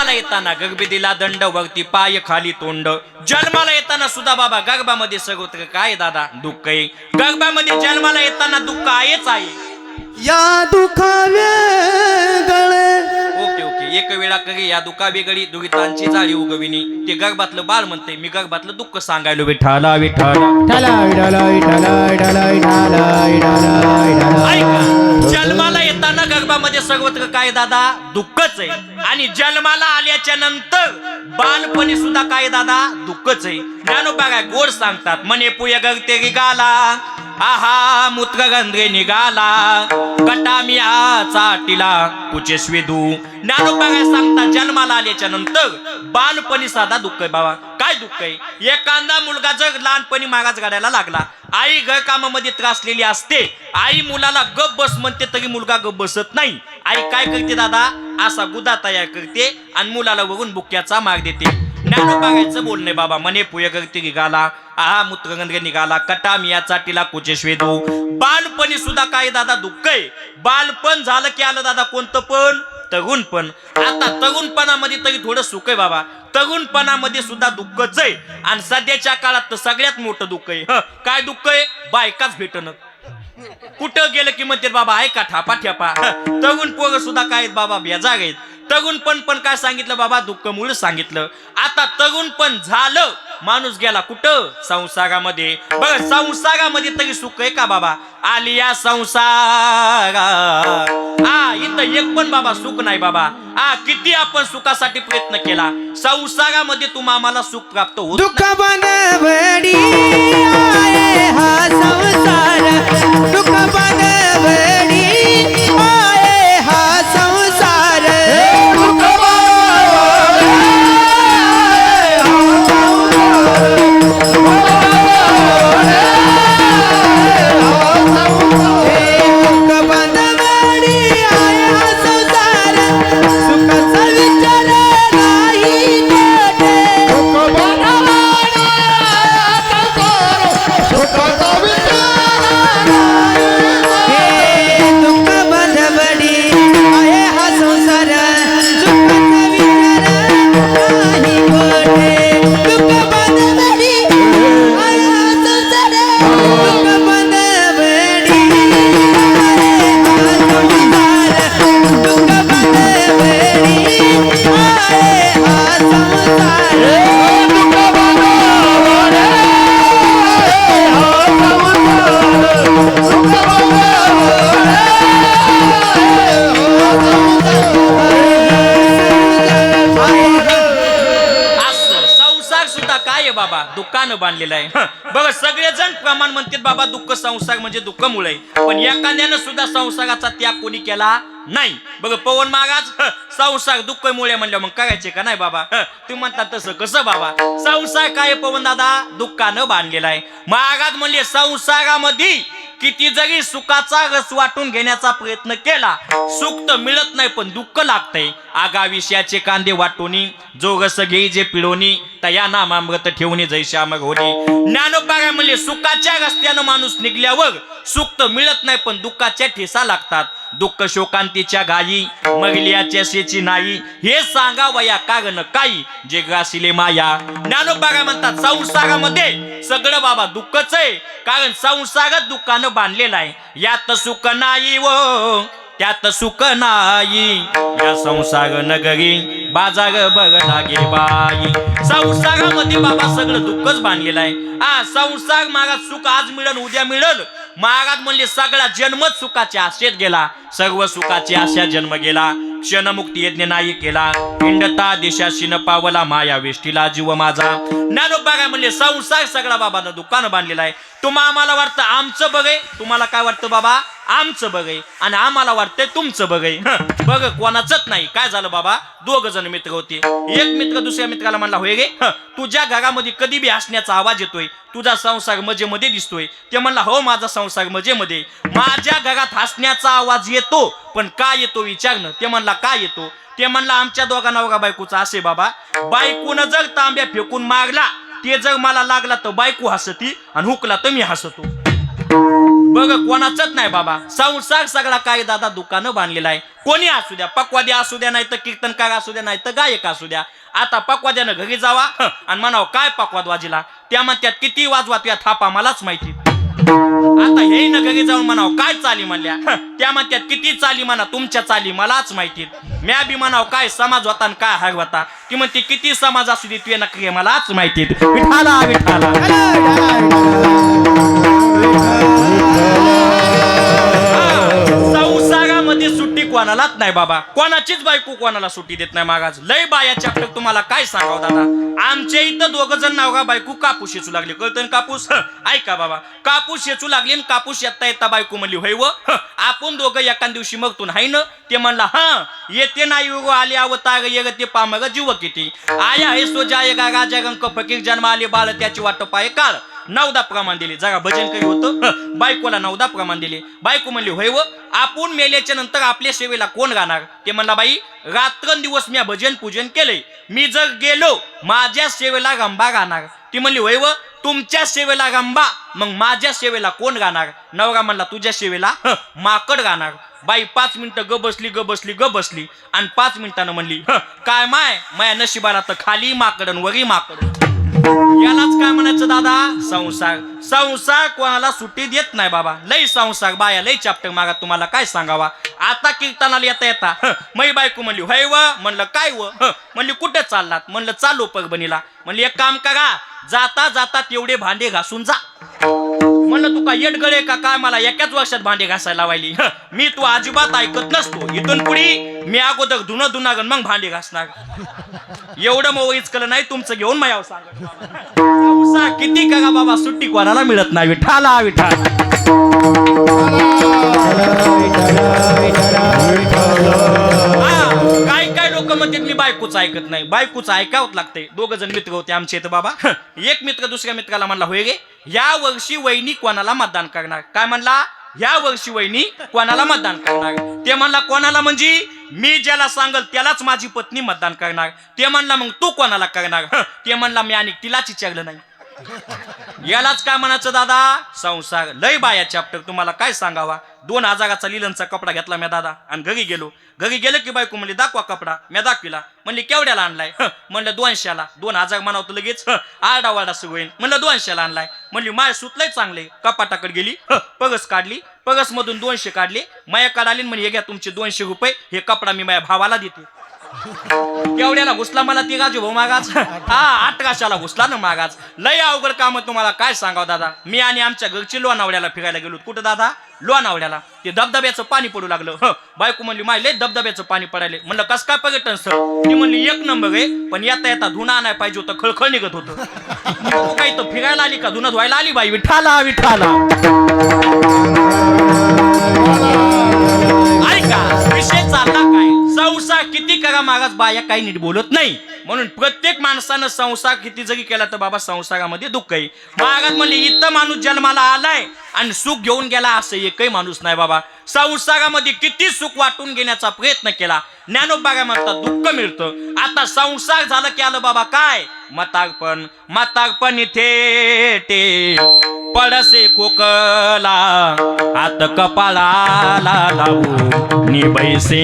जन्माला येताना गगबी दंड वरती पाय खाली तोंड. जन्माला येताना सुद्धा बाबा गर्भामध्ये सगळं काय दादा दुःख आहे? गर्भामध्ये जन्माला येताना दुःख आहेच आहे. या दुखावे गळे एक वेळा करी या दुखा वेगळी दुरितांची जाळी उगविनी ते गर्भातलं बाळ म्हणते मी गर्भातलं दुःख सांगायलो विठाला विठाला जन्माला येताना गर्भामध्ये सर्वत्र काय दादा? दुःखच आहे. आणि जन्माला आल्याच्यानंतर बालपणी सुद्धा काय दादा? दुःखच आहे. ज्ञानोबा काय गोड सांगतात मने पुय गगते गाला आहा गंधे निघाला. कटामिया चाटीला कुचेस्वी दू. ज्ञानोबा काय सांगता जन्माला आल्याच्यानंतर बालपणी साधा दुःख आहे बाबा. काय दुःख आहे? एखादा मुलगा जर लहानपणी मागाच गाडायला लागला. आई घर कामामध्ये त्रासलेली असते. आई मुलाला गप बस म्हणते तरी मुलगा गप बसत नाही. आई काय करते दादा? असा गुदा तयार करते आणि मुलाला वरून बुक्याचा मार देते. ज्ञानोबागायचं बोलणे बाबा. मने पुयगती निघाला आहा मूत्रगंध निघाला कटा मिया चाटीला कुचेश्वेदू बालपणी सुद्धा काय दादा दुःख आहे? बालपण झालं की आलं दादा कोणतं पण? तरुणपण आता तरुणपणामध्ये तरी थोडं सुख आहे बाबा. तरुणपणामध्ये सुद्धा दुःखच आहे. आणि सध्याच्या काळात तर सगळ्यात मोठं दुःख आहे. काय दुःख आहे? बायकाच भेटणं. कुठं गेलं की म्हणते बाबा ऐका ठापा ठेपा. हं, पोरं सुद्धा काय बाबा बेजाग आहेत. तरुण पण पण काय सांगितलं बाबा दुःख मूळ सांगितलं. आता तरुण पण झालं. माणूस गेला कुठं? संसारामध्ये. बघ संसारामध्ये तरी सुख आहे का बाबा? आलिया संसारा. आ इथं एक पण बाबा सुख नाही बाबा. आ किती आपण सुखासाठी प्रयत्न केला. संसारामध्ये तुम्हा आम्हाला सुख प्राप्त होत बांधलेलं आहे. बघा सगळेजण प्रमाण म्हणतात बाबा दुःख संसार म्हणजे दुःख मुळे पण एखाद्यानं सुद्धा संसाराचा त्याग कोणी केला नाही. बघ पवन महाराज संसार दुःख मुळे म्हणलं मग करायचे का नाही बाबा? तुम्ही म्हणतात तसं कसं बाबा? संसार काय पवन दादा? दुःखानं बांधलेला आहे महाराज म्हणले संसारामध्ये किती जरी सुखाचा रस वाटून घेण्याचा प्रयत्न केला सुख तर मिळत नाही पण दुःख लागतंय. आगा विषयाचे कांदे वाटोनी जो रस घेई जे पिळोनी तया नामामृत ठेवणे जैशा मग होणी ज्ञानोबागा म्हणले सुखाच्या रस्त्यानं माणूस निघल्यावर सुख तर मिळत नाही पण दुःखाच्या ठेसा लागतात. दुःख शोकांतीच्या घाई मगलियाच्या शेची नाही. हे सांगा वया कारण काही जे ग्रासिले माया. ज्ञानोबागा म्हणतात संसारामध्ये सगळं बाबा दुःखच आहे. कारण संसारच दुःखानं बांधलेला आहे. यात सुख नाही व त्यात सुख नाही. या संसार नगरी बाजार बघ लागे बाई. संसारामध्ये बाबा सगळं दुःखच बांधलेलं आहे. हा संसार मागा सुख आज मिळल उद्या मिळल महाराज म्हणले सगळा जन्मच सुखाच्या आशेत गेला. सर्व सुखाची आशा जन्म गेला. क्षणमुक्ती यज्ञ नाही केला. पिंडता देशा न पावला माया वेष्टीला जीव माझा. ज्ञानोबा काय म्हणले संसार सगळा बाबानं दुकान बांधलेला आहे. तुम्हा आम्हाला वाटतं आमचं बघे. तुम्हाला काय वाटतं बाबा? आमचं बघय आणि आम्हाला वाटतंय तुमचं बघे. बघ कोणाचंच नाही. काय झालं बाबा? दोघ जण मित्र होते. एक मित्र दुसऱ्या मित्राला म्हणला होय गे तुझ्या घरामध्ये कधी बी हसण्याचा आवाज येतोय तुझा संसार मजेमध्ये दिसतोय. ते म्हणला हो माझा संसार मजेमध्ये. माझ्या घरात हसण्याचा आवाज येतो पण का येतो विचारणं? ते म्हणला का येतो? ते म्हणला आमच्या दोघा नवरा बायकोचा असे बाबा. बायकोनं जर तांब्या फेकून मारला ते जर मला लागला तर बायको हसती आणि हुकला तर मी हसतो. बघ कोणाचंच नाही बाबा. संसार सगळा काय दादा दुकानं बांधलेला आहे. कोणी असू द्या पक्वाद्या असू द्या नाही तर कीर्तनकार असू द्या नाही तर गायक असू द्या. आता पक्वाद्यानं घरी जावा आणि म्हणावं काय पक्वाद वाजिला? त्या म्हणत्यात किती वाजवा त्या थापा? मलाच माहिती आता हे न घरी जाऊन म्हणाव काय चाली म्हणल्या? त्या म्हणत्यात किती चाली म्हणा तुमच्या चाली मलाच माहिती म्या बी म्हणाव काय समाज होता आणि काय हाग होता? ती म्हणते किती समाज असू दे तुझ्या नक्की मलाच माहिती विठाला विठाला कोणालाच नाही बाबा. कोणाचीच बायको कोणाला सुट्टी देत नाही मागास. लय बायाच्या आपलं तुम्हाला काय सांगावं दादा? आमच्या इथं दोघ जण नावगा बायको कापूस येचू लागले. कळतं कापूस? ऐका बाबा. कापूस येचू लागले आणि कापूस येता येता बायको म्हणली होय व? आपण दोघं एका दिवशी मगतून हाय ना? ते म्हणला हा येते नाही उगो आले अवतार ये ते पामग जीव किती आया हे सोजा ये गा राजा गंक फकीर जन्म आले बाळ त्याची वाट पाय काळ. नवदा प्रमाण दिले. जरा भजन काही होतं. बायकोला नवदा प्रमाण दिले. बायको म्हणली होय व आपण मेल्याच्या नंतर आपल्या सेवेला कोण गाणार ते म्हणला बाई रात्रंदिवस मी भजन पूजन केले मी जर गेलो माझ्या सेवेला गंबा गाणार ती म्हणली होय व तुमच्या सेवेला गंबा मग माझ्या सेवेला कोण गाणार नवरा म्हणला तुझ्या सेवेला माकड गाणार बाई पाच मिनिटं ग बसली ग बसली ग बसली आणि पाच मिनिटानं म्हणली काय माय माया नशिबाला तर खाली माकड वरी माकड. यालाच काय म्हणायचं दादा? संसार. संसार कोणाला सुट्टी देत नाही बाबा. लय संसार बाया लय चाप्टर मागा तुम्हाला. काय सांगावा? आता कीर्तनाला येता येता मै बायको म्हणली होय व? म्हणलं काय व? म्हणली कुठे चाललात? म्हणलं चालू परभणीला. म्हणली एक काम करा जाता जाता तेवढे भांडे घासून जा. म्हणलं तू येट येडगळे का? काय मला एकाच वर्षात भांडे घासायला लावायली? मी तू अजिबात ऐकत नसतो. इथून पुढे मी अगोदर धुणं धुनागन मग भांडे घासणार. एवढं मग इचकलं नाही तुमचं घेऊन मायाव सांग. किती का बाबा सुट्टी कोणाला मिळत नाही. विठाला विठा विठाला लोक म्हणतात मी बायकोच ऐकत नाही. बायकोच ऐकावत लागते दोघ जण मित्र होते आमचे इथं बाबा. एक मित्र दुसऱ्या मित्राला म्हणला होय गे या वर्षी वहिनी कोणाला मतदान करणार? काय म्हणला? या वर्षी वहिनी कोणाला मतदान करणार? ते म्हणला कोणाला म्हणजे? मी ज्याला सांगल त्यालाच माझी पत्नी मतदान करणार. ते म्हणला मग तू कोणाला करणार? ते म्हणला मी आणि तिलाच विचारलं नाही. यालाच काय म्हणायचं दादा? संसार. लय बाया चॅप्टर तुम्हाला काय सांगावा? दोन हजाराचा लिलनचा कपडा घेतला म्या दादा. आणि घरी गेलो. घरी गेलो की बायको म्हणली दाखवा कपडा. म्या दाखविला. म्हणली केवढ्याला आणलाय? म्हणलं दोनशेला. दोन हजार म्हणावतो लगेच आरडा वाडा सुरू होईल म्हणलं दोनशेला आणलाय. म्हणली माय सुतलंय चांगले. कपाटाकडे गेली. पगस काढली. पगस मधून दोनशे काढले. माया काढाली म्हणजे हे घ्या तुमचे दोनशे रुपये. हे कपडा मी माझ्या भावाला देते. केवढ्याला घुसला मला ती गाजू भाऊ मागाच. हा अठराशाला घुसला ना मागाच. लय अवघड काम तुम्हाला काय सांगाव दादा? मी आणि आमच्या घरची लोणावड्याला फिरायला गेलो कुठं दादा? लोणावड्याला ते धबधब्याचं पाणी पडू लागलं. ह बायको म्हणली माय लय धबधब्याचं पाणी पडायले. म्हणलं कस काय पर्यटन स्थळ ती म्हणली एक नंबर आहे पण येता येता धुणं आणाय पाहिजे होतं खळखळ निघत होतं. काही तर फिरायला आली का? धुणं धुवायला आली बाई? विठाला विठाला विषय चालला काय? संसार किती करा मागास बाया काही नीट बोलत नाही. म्हणून प्रत्येक माणसानं संसार किती जरी केला तर बाबा संसारामध्ये दुःख आहे. महाराज म्हणले इथं माणूस जन्माला आलाय आणि सुख घेऊन गेला असं एकही माणूस नाही बाबा. संसारामध्ये किती सुख वाटून घेण्याचा प्रयत्न केला. ज्ञानोबागा म्हणतात दुःख मिळतं. आता संसार झालं की आलं बाबा काय? मतार्पण. मतार्पण इथे पडसे कोकला हात कपाळाला लावू निबैसे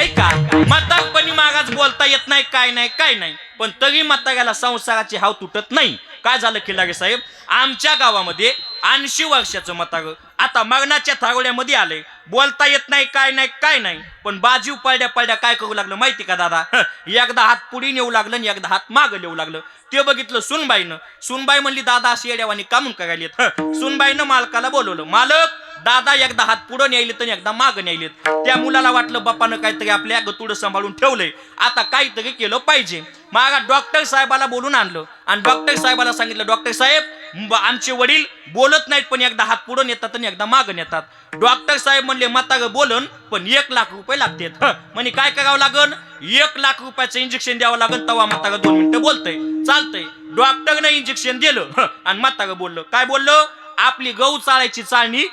ऐका म्हातारपणी मागाच बोलता येत नाही काय नाही काय नाही. पण तरी म्हाताऱ्याला संसाराची हाव तुटत नाही. काय झालं खिलारे साहेब? आमच्या गावामध्ये ऐंशी वर्षाचं म्हातार आता मरणाच्या थारोड्यामध्ये आले बोलता येत नाही काय नाही काय नाही. पण बाजू पळड्या पळड्या काय करू लागलं माहिती का दादा? एकदा हात पुढे नेऊ लागलं आणि एकदा हात मागं नेऊ लागलं. ते बघितलं सुनबाईनं. सुनबाई म्हणली दादा अशी येड्यावानी कामून करायला हं, सुनबाईनं मालकाला बोलवलं मालक दादा एकदा हात पुढं न्यायले तर एकदा माग न्यायलेत. त्या मुलाला वाटलं बापानं काहीतरी आपल्या गतुडं सांभाळून ठेवलंय. आता काहीतरी केलं पाहिजे. मागा डॉक्टर साहेबाला बोलून आणलं. आणि डॉक्टर साहेबाला सांगितलं डॉक्टर साहेब आमचे वडील बोलत नाहीत पण एकदा हात पुढं नेतात आणि एकदा माग नेतात. डॉक्टर साहेब म्हणले म्हातारं बोलन पण एक लाख रुपये लागतात. म्हणे काय करावं लागन? एक लाख रुपयाचं इंजेक्शन द्यावं लागन तवा ग दोन मिनिटं बोलतय. चालतंय. डॉक्टरनं इंजेक्शन दिलं. आणि आणि ग बोललं काय बोललं? आपली गहू चाळायची चाळणी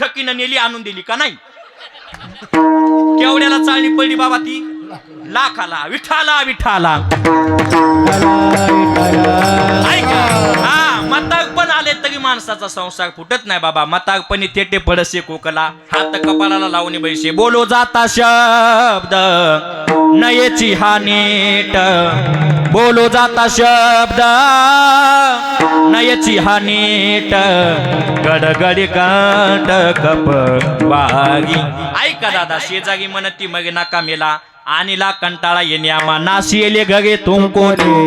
ठकीनं नेली आणून दिली का नाही? केवढ्याला चाळणी पडली बाबा ती? लाखाला विठाला विठाला. माणसाचा संसार फुटत नाही बाबा. मतागपणी तेटे पडसे कोकला हात कपाळाला लावून बैसे बोलो जाता शब्द. नयेची हा नीट. बोलो जाता शब्द. नयेची हा नीट. गडगडी काट कप वागी ऐका दादा शेजागी म्हणती मग नाका मेला. आणिला कंटाळा येणे आम्हा. नाशिले गगे तुम कोणी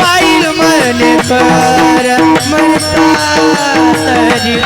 बैल म्हणे खर मरता तरी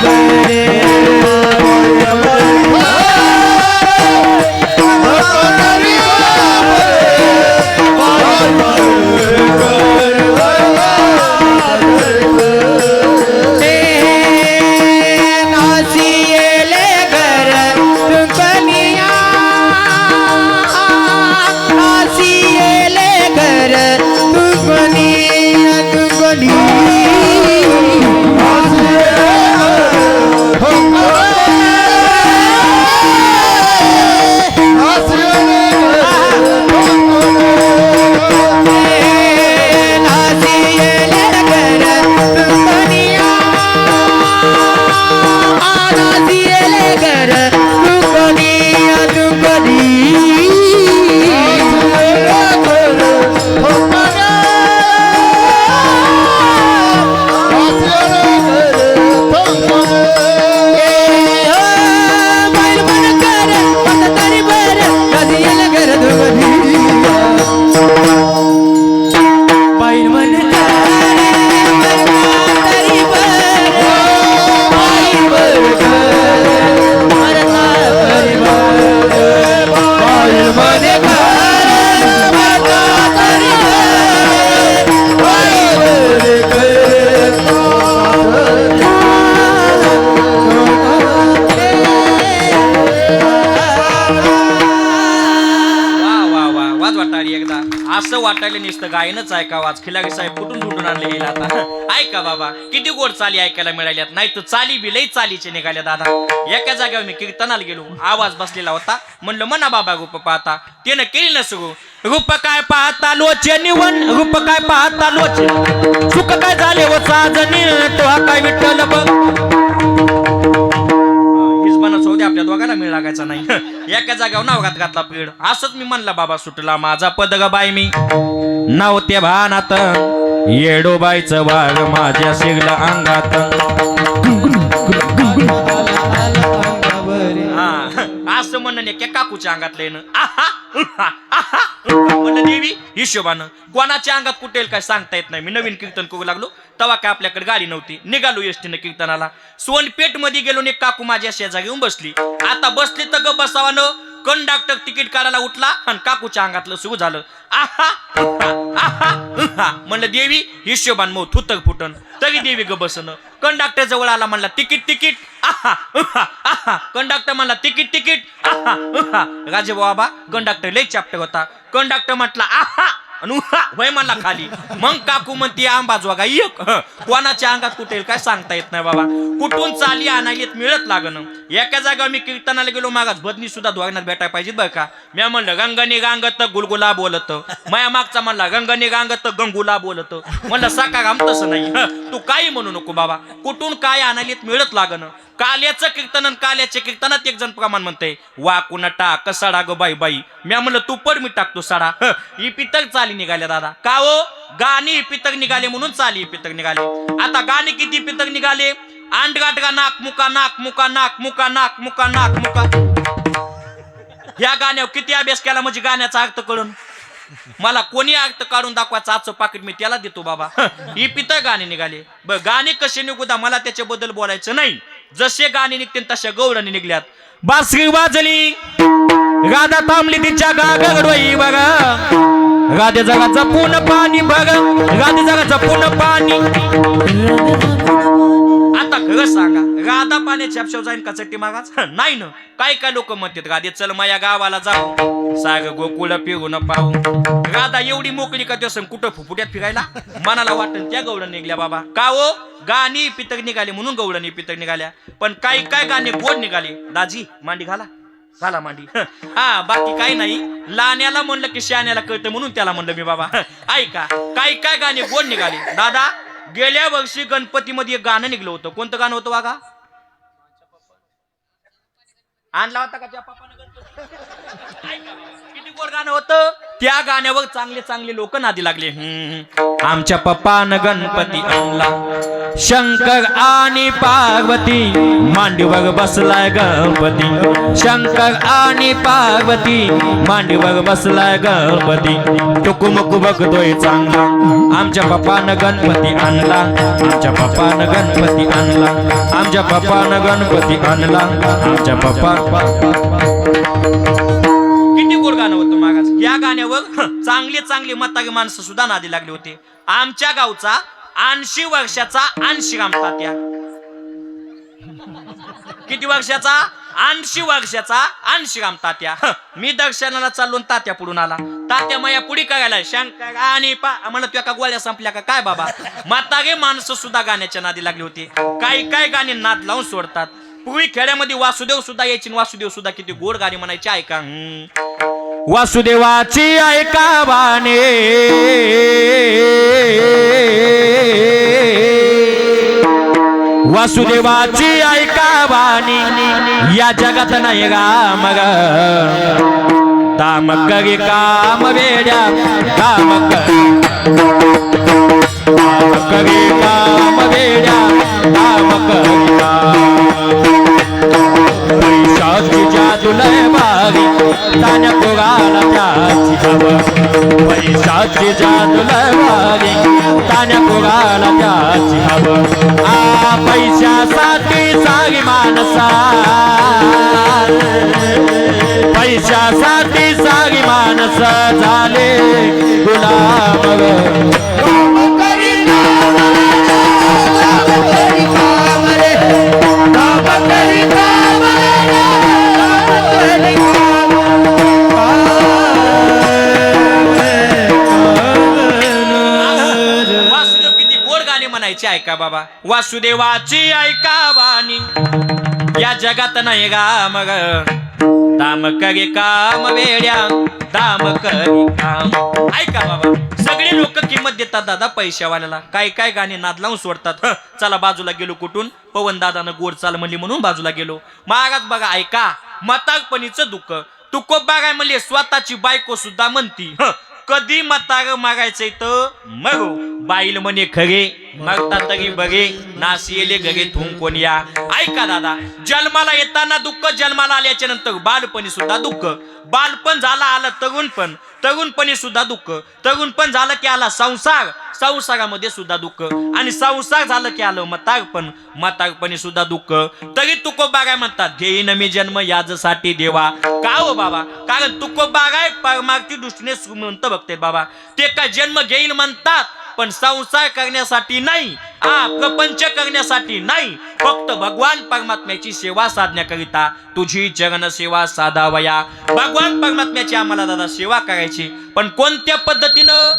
कुठून कुठून आणले येईल आता. ऐका बाबा किती गोड चाली ऐकायला मिळाल्यात. नाही तर चाली बी लई चालीचे निघाल्या दादा. एका जागेवर मी कीर्तनाला गेलो. आवाज बसलेला होता. म्हणलं म्हणा बाबा गुप्प पाहता. त्यानं केली न सुगू रूप काय पाहता लोचे निवन? रूप काय पाहता लोचे? सुख काय झाले व साजनी? तो हा काय विठ्ठल बघ. आपल्या दोघांना मिळ लागायचा नाही. एका जागावर नावघात घातला पीड असंच मी म्हणला बाबा सुटला माझा पदग बाई मी नव्हते भानात येडोबाईचं वाघ माझ्या शिगला अंगात. हा असं म्हणणं एका काकूच्या अंगातलं येणं म्हणलं देवी हिशोबानं. कोणाच्या अंगात कुठेल काय सांगता येत नाही. मी नवीन कीर्तन करू लागलो. तेव्हा काय आपल्याकडे गाडी नव्हती. निघालो एसटीनं कीर्तनाला. सोनपेठमध्ये गेलो एक काकू माझ्या शेजा येऊन बसली. आता बसली तर ग बसावानं कंडक्टर तिकीट काढायला उठला आणि काकूच्या अंगातलं सुरू झालं. आहा म्हणलं देवी हिशोबान मग थुतक फुटन. तरी देवी ग बसन. कंडक्टर जवळ आला म्हणला तिकीट तिकीट. आहा आहा कंडक्टर म्हणला तिकीट तिकीट. आहा राजे बाबा कंडक्टर लई चॅप्टर होता. कंडक्टर म्हटला आहा आणि वय म्हणला खाली. मग काकू म्हणते आंबा जोगा एक कोणाच्या अंगात कुठे काय सांगता येत नाही बाबा. कुठून चाली आणायला मिळत लागन एका जागा मी कीर्तनाला गेलो मागास बदनी सुद्धा दोघांना भेटाय पाहिजे बरं का. मी म्हणलं गंगानी गांगत गुलगुला बोलत. माया मागचा म्हणला गंगानी गांगत गंगुला बोलत. म्हणलं साका गाम तसं नाही तू काही म्हणू नको बाबा. कुठून काय आणायला मिळत लागण. काल्याचं कीर्तन आणि काल्याच्या कीर्तनात एक जण प्रमाण म्हणते वा कुणा टाक सडा ग बाई बाई. म्या म्हणलं तू पण मी टाकतो सडा. ही पितर चाली. निघाल्या दादा. का हो? गाणी पितक निघाले म्हणून चाली पितक निघाले. आता गाणी किती पितक निघाले? आंडगाटगा नाक मुका नाक मुका नाक मुका नाक मुका नाक मुका. या गाण्यावर किती अभ्यास केला म्हणजे गाण्याचा अर्थ कळून? मला कोणी अर्थ काढून दाखवायचं आजचं पाकिट मी त्याला देतो बाबा. ही पितं गाणे निघाले. ब गाणे कसे निघू दा? मला त्याच्याबद्दल बोलायचं नाही. जसे गाणे निघते तशा गौडाने निघल्यात. बासरी वाजली. गादा थांबली तिच्या गागडोई बघा. राधे जगा पूर्ण पाणी बघ. राधे जगा पूर्ण पाणी. आता खरं सांगा राधा पाणी अपशाव जाईन का चट्टी मागाच नाही ना. काय काय लोक म्हणतात राधे चल माया गावाला जाऊ. साग गोकुळ फिरून पाहू. राधा एवढी मोकळी का ते कुठं फुफुट्यात फिरायला? मनाला वाटत त्या गवळण निघल्या बाबा. का हो? गाणी पितक निघाली म्हणून गवळणी पितक निघाल्या. पण काही काय गाणे गोड निघाले? दाजी मांडी घाला. झाला मांडी. हा बाकी काही नाही. लाण्याला म्हणलं की शाण्याला कळतं म्हणून त्याला म्हणलं मी बाबा. ऐका काय काय गाणे गोड निघाले? दादा गेल्या वर्षी गणपतीमध्ये एक गाणं निघलं होतं. कोणतं गाणं होतं वागा आणला होता का त्या पप्पानं गणपती? किती गोड गाणं होतं? त्या गाण्यावर चांगले चांगले लोक नादी लागले. आमच्या पप्पानं गणपती आणला. शंकर आणि पार्वती मांडीवर बसलाय गणपती. शंकर आणि पार्वती मांडीवर बसलाय गणपती. टुकुमुक बघतोय चांगला. आमच्या पप्पानं गणपती आणला. आमच्या पप्पानं गणपती आणला. आमच्या पप्पानं गणपती आणला. आमच्या पप्पा किती गोड गाणं होतं. मागास या गाण्यावर चांगली चांगले चांगले मतागे माणसं सुद्धा नादी लागले होते. आमच्या गावचा ऐंशी वर्षाचा ऐंशी तात्या. किती वर्षाचा? ऐंशी वर्षाचा अंशिराम तात्या. मी दर्शनाला चाललो तात्या पुढून आला. तात्या माया पुढे करायला शंकर आणि पा म्हणत तुझ्या का गोळ्या संपल्या का? काय बाबा? मातागे माणसं सुद्धा गाण्याच्या नादी लागली होती. काही काय गाणी नाद लावून सोडतात. पूर्वी खेड्यामध्ये वासुदेव सुद्धा यायची वासुदेव सुद्धा किती गोड गाणी म्हणायची ऐका वासुदेवाची ऐका वासुदेवाची ऐका या जगात नाही गा मग. दाम गे काम वेड्या काम कविता काम काम पैशाची जादू लय भारी तान्या पोगाला त्याची हव पैशाची जादू लय त्याची आ पैशासाठी सारी माणसा पैशासाठी सारी माणसं झाले गुलाम ऐका बाबा. वासुदेवाची ऐका वाणी या जगात नाही गा मग. दाम करे काम वेड्या दाम करी काम. ऐका बाबा. सगळे लोक किंमत देतात दादा पैशावाल्याला. काय काय गाणे नाद लावून सोडतात. चला बाजूला गेलो कुठून? पवन दादानं गोड चाल म्हणली म्हणून बाजूला गेलो. महाराज बघा ऐका. मतागपणीचं दुःख. तुकोबा बागाय म्हणले स्वतःची बायको सुद्धा म्हणती. कधी मताग मागायचंय तर मग बाईल म्हणे खरे मग तरी बघे नाशियले घरे कोण या. ऐका दादा जन्माला येताना दुःख जन्माला आल्याच्यानंतर बालपणी सुद्धा दुःख. बालपण झाला आलं तरुणपण तरुणपणी सुद्धा दुःख. तरुणपण झालं की आला संसार. संसारामध्ये सुद्धा दुःख. आणि संसार झालं की आलं मतागपण मतागपणी सुद्धा दुःख. तरी तुको बागाय म्हणतात घेईन मी जन्म याजसाठी देवा. का हो बाबा? कारण तुको बागाय परमार्थी दृष्टीने श्रीमंत बघते बाबा. ते काय जन्म घेईन म्हणतात? पण संसार करण्यासाठी नाही हा प्रपंच करण्यासाठी नाही. फक्त भगवान परमात्म्याची सेवा साधण्याकरिता तुझी चरण सेवा साधावया. भगवान परमात्म्याची आम्हाला दादा सेवा करायची पण कोणत्या पद्धतीनं?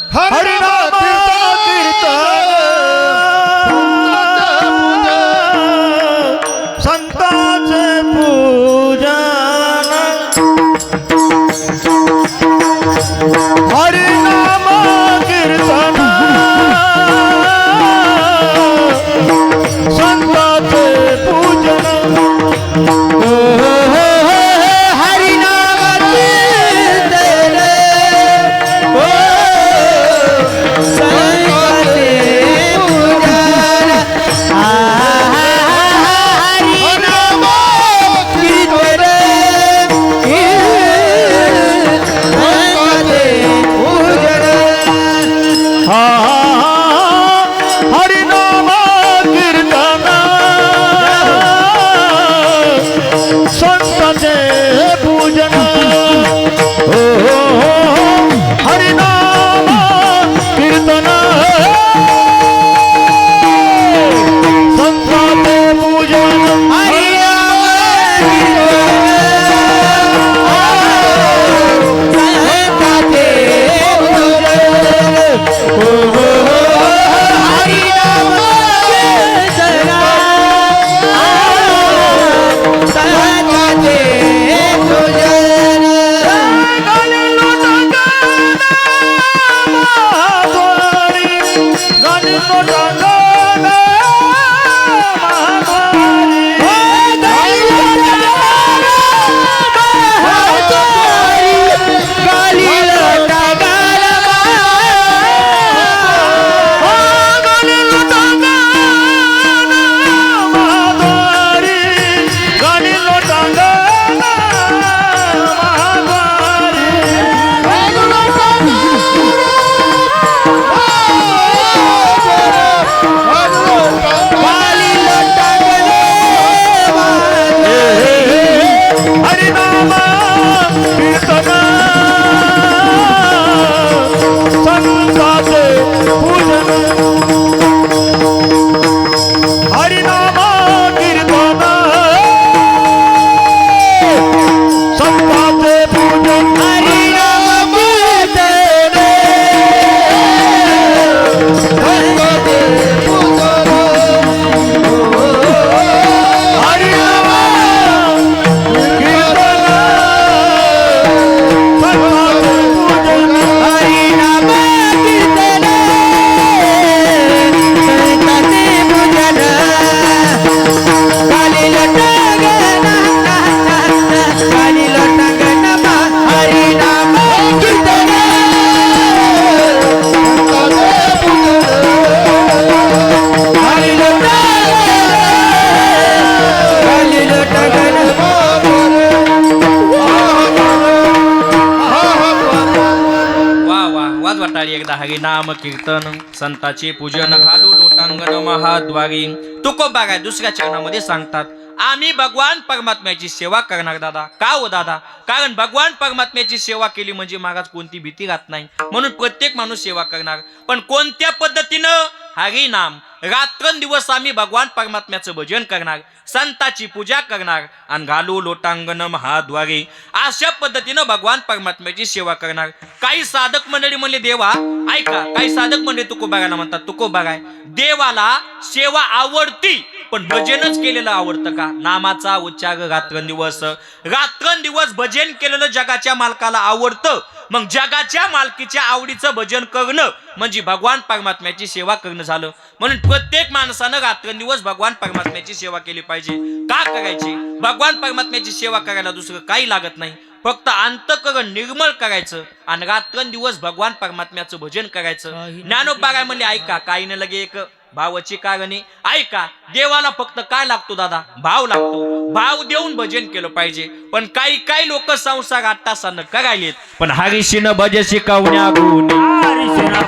हरिनाम नाम कीर्तन संताचे पूजन घालू लोटांगण महाद्वारी. तुकोबा राय दुसऱ्या चरणामध्ये सांगतात आम्ही भगवान परमात्म्याची सेवा करणार दादा. का हो दादा? कारण भगवान परमात्म्याची सेवा केली म्हणजे महाराज कोणती भीती राहत नाही. म्हणून प्रत्येक माणूस सेवा करणार. पण कोणत्या पद्धतीनं? हरी नाम रात्रंदिवस आम्ही भगवान परमात्म्याचं भजन करणार संताची पूजा करणार आणि घालू लोटांगण महाद्वारे. अशा पद्धतीनं भगवान परमात्म्याची सेवा करणार. काही साधक मंडळी म्हणले देवा ऐका काही साधक मंडळी तुकोबागाला म्हणतात तुकोबागाय देवाला सेवा आवडती. पण भजनच केलेलं आवडतं का? नामाचा उच्चार रात्रंदिवस रात्रंदिवस भजन केलेलं जगाच्या मालकाला आवडतं. मग जगाच्या मालकीच्या आवडीचं भजन करणं म्हणजे भगवान परमात्म्याची सेवा करणं झालं. म्हणून प्रत्येक माणसानं रात्रंदिवस भगवान परमात्म्याची सेवा केली पाहिजे. का करायची? भगवान परमात्म्याची सेवा करायला दुसरं काही लागत नाही. फक्त अंतकरण निर्मळ करायचं आणि रात्रंदिवस भगवान परमात्म्याचं भजन करायचं. ज्ञानोबा काय म्हणले ऐका काही न लगे एक भावाची कारणे. ऐका देवाला फक्त काय लागतो दादा? भाव लागतो. भाव देऊन भजन केलं पाहिजे. पण काही काही लोक संसार आठ तासानं करायलेत. पण हरीशीनं भज शिकवण्या गुणी हरिशना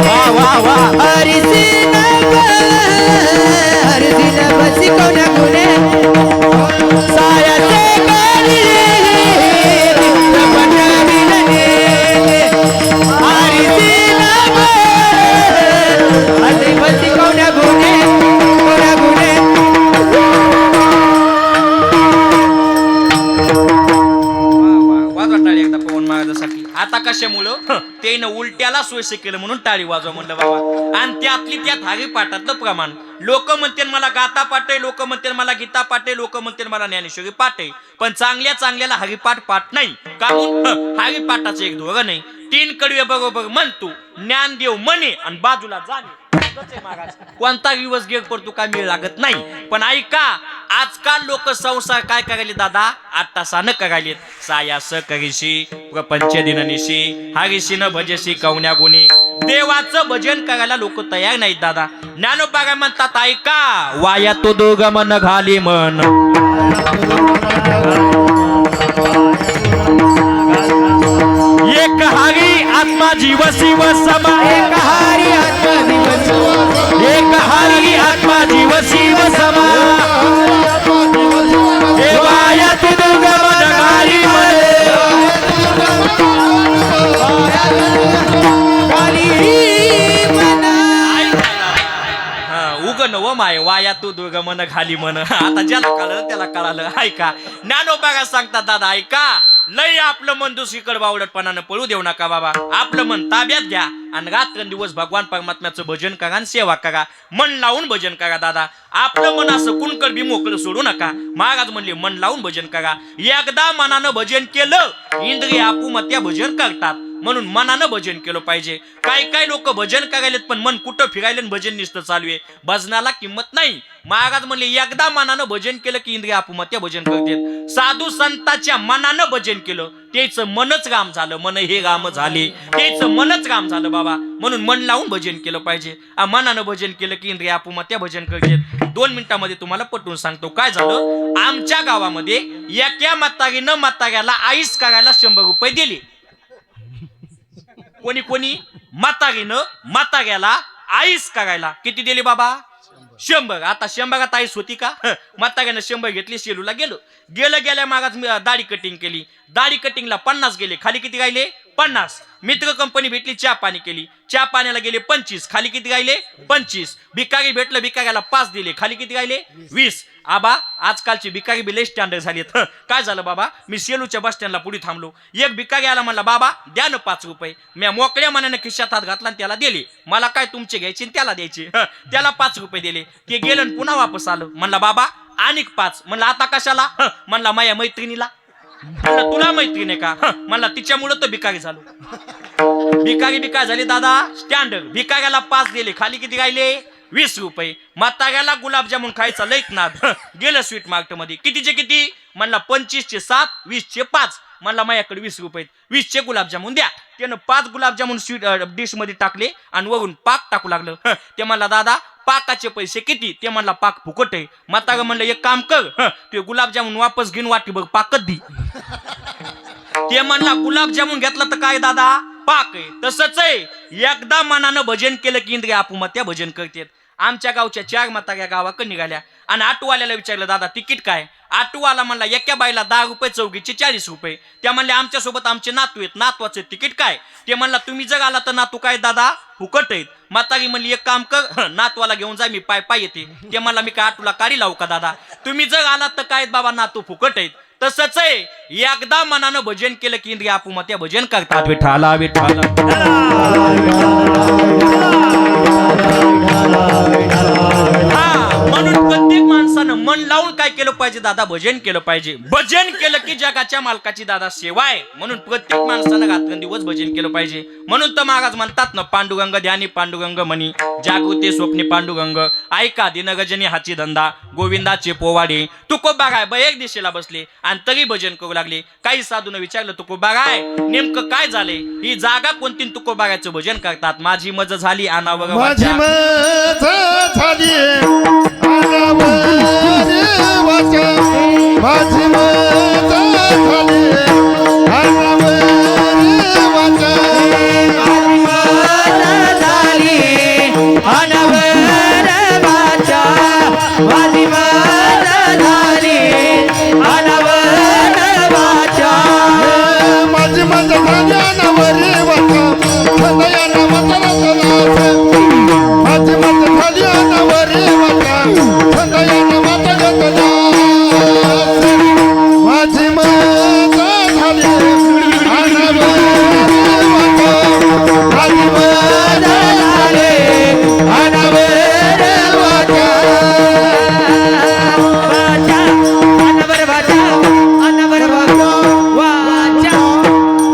वा वा वा. हरिसिन उलट्याला सोयीचं केलं म्हणून टाळी वाजव म्हणलं बाबा. आणि त्यातली त्यात हरिपाठातलं प्रमाण. लोक म्हणतील मला गाता पाठे लोक म्हणतील मला गीता पाठे लोक म्हणतील मला ज्ञानेश्वरी पाठे पण चांगल्या चांगल्याला हरिपाठ पाठ नाही. कारण हो? हरिपाठाचं एक धोरण आहे. तीन कडवे बरोबर म्हणतो ज्ञानदेव म्हणे आणि बाजूला जाणे. कोणता दिवस गेग पडतो काय मिळ लागत नाही. पण ऐका आजकाल लोक संसार काय करायले दादा? आता सान करायले साया स करीशी प्रपंच दिननिशी न भजशी कवण्या गुणी. देवाचं भजन करायला लोक तयार नाहीत दादा. ज्ञानोबा म्हणतात ऐका वाया तो दोघ मन घाली मन एक हरी आत्मा जीव शिव समा दुर्ग उग नव माय वाया तू दुर्ग मन खाली मन आता ज्याला कळलं त्याला कळालं. ऐका ज्ञानोबागा सांगतात दादा ऐका लय आपलं मन दुसरीकडे बावडटपणानं पळू देऊ नका बाबा. आपलं मन ताब्यात घ्या आणि रात्रंदिवस भगवान परमात्म्याचं भजन करा आणि सेवा करा. मन लावून भजन करा दादा. आपलं मन असं कुणकर बी मोकळं सोडू नका. महाराज म्हणले मन लावून भजन करा. एकदा मनानं भजन केलं इंद्रिय आपुमत्या भजन करतात. म्हणून मनानं भजन केलं पाहिजे. काही काही लोक भजन करायलेत पण मन कुठं फिरायले भजन निसतं चालू आहे. भजनाला किंमत नाही. महाराज म्हणले एकदा मनानं भजन केलं की इंद्रिय आपुमत्या भजन करते साधू संताच्या मनानं भजन केलं. तेच मनच राम झालं. मन हे राम झाले. तेच मनच राम झालं बाबा. म्हणून मन लावून भजन केलं पाहिजे. मनानं भजन केलं की इंद्रिय आपुमत्या भजन करते दोन मिनिटामध्ये तुम्हाला पटवून सांगतो. काय झालं? आमच्या गावामध्ये एका म्हातारीनं म्हाताऱ्याला आईस करायला शंभर रुपये दिले. कोणी कोणी म्हातारीनं म्हाताऱ्याला आईस करायला किती दिले बाबा? शंभर. आता शंभरात आईस होती का? हं, म्हाताऱ्यानं शंभर घेतली शेलूला गेलो. गेलं गेल्या मागास मी दाढी कटिंग केली. दाढी कटिंगला पन्नास गेले. खाली किती राहिले? पन्नास. मित्र कंपनी भेटली चहा पाणी केली. चहा पाण्याला गेले पंचवीस. खाली किती राहिले? पंचवीस. भिकारी भेटलं भिकाऱ्याला पाच दिले. खाली किती राहिले? वीस. आबा आजकालची भिकारी बी लय स्टँडर्ड झाली काय झालं बाबा? मी सेलूच्या बस स्टँडला पुढे थांबलो. एक भिकारी आला म्हणला बाबा द्या ना पाच रुपये. मी मोकळ्या मनाने खिशात हात घातला आणि त्याला दिले. मला काय तुमचे घ्यायचे आणि त्याला द्यायचे? त्याला पाच रुपये दिले. ते गेलं पुन्हा वापस आलं. म्हणला बाबा आणिक पाच. म्हणलं आता कशाला? म्हणला माझ्या मैत्रिणीला. म्हटलं तुला माहिती नाही का? हं, म्हणला तिच्यामुळं तर भिकारी झालो. भिकारी भिकार झाली दादा. स्टँडर्ड भिकाऱ्याला पाच दिले. खाली किती राहिले? वीस रुपये. म्हाताऱ्याला गुलाबजामुन खायचा लईत नाद. हं, गेलं स्वीट मार्केटमध्ये. कितीचे किती? म्हणला पंचवीसचे सात वीसचे पाच. म्हणला माझ्याकडे वीस रुपये आहेत. वीसचे गुलाबजामुन द्या. त्यानं पाच गुलाबजामुन स्वीट डिशमध्ये टाकले आणि वरून पाक टाकू लागलं. हं, ते म्हणला दादा पाकाचे पैसे किती? ते म्हणला पाक फुकट आहे. म्हातारा म्हणलं एक काम कर हं, ते गुलाबजामुन वापस घेऊन वाटी बघ पाकच दी. ते म्हणला गुलाबजामुन घेतला तर काय दादा? पाक आहे. तसंच आहे. एकदा मनानं भजन केलं की इंद्रिय आपुमत्या भजन करतात. आमच्या गावच्या चार माता या गावाकडे निघाल्या. आणि आटोवाल्याला विचारलं दादा तिकीट काय? आटूवाला म्हणला एका बाईला दहा रुपये चौकीचे चाळीस रुपये त्या म्हणले आमच्यासोबत आमचे नातू आहेत नातवाचे तिकीट काय ते म्हणला तुम्ही जर आला तर नातू काय दादा फुकट आहेत म्हातारी म्हणली एक काम कर हं, नातवाला घेऊन जा मी पाय पाय येते ते म्हणला मी काय आटूला काढी लावू का दादा तुम्ही जर आलात तर काय बाबा नातू फुकट आहेत तसंच आहे एकदा मनानं भजन केलं की इंद्रिय आपुमत्या भजन करतात विठाला विठाला हा माणसानं मन लावून काय केलं पाहिजे? दादा भजन केलं पाहिजे. भजन केलं की जगाच्या मालकाची दादा सेवा आहे. म्हणून प्रत्येक माणसानं रात्रंदिवस भजन केलं पाहिजे. म्हणून तर महाराज म्हणतात ना पांडुरंग ध्यानी पांडुरंग म्हणी जागृती स्वप्ने पांडुरंग. ऐका दिनगजनी हाची धंदा गोविंदाचे पोवाडे. तुकोबा काय बाय एक दिशेला बसले आणि तरी भजन करू लागले. काही साधून विचारलं तुकोबा काय नेमकं काय झाले ही जागा कोणती आणि तुकोबागाचं भजन करतात? माझी मज झाली अनावर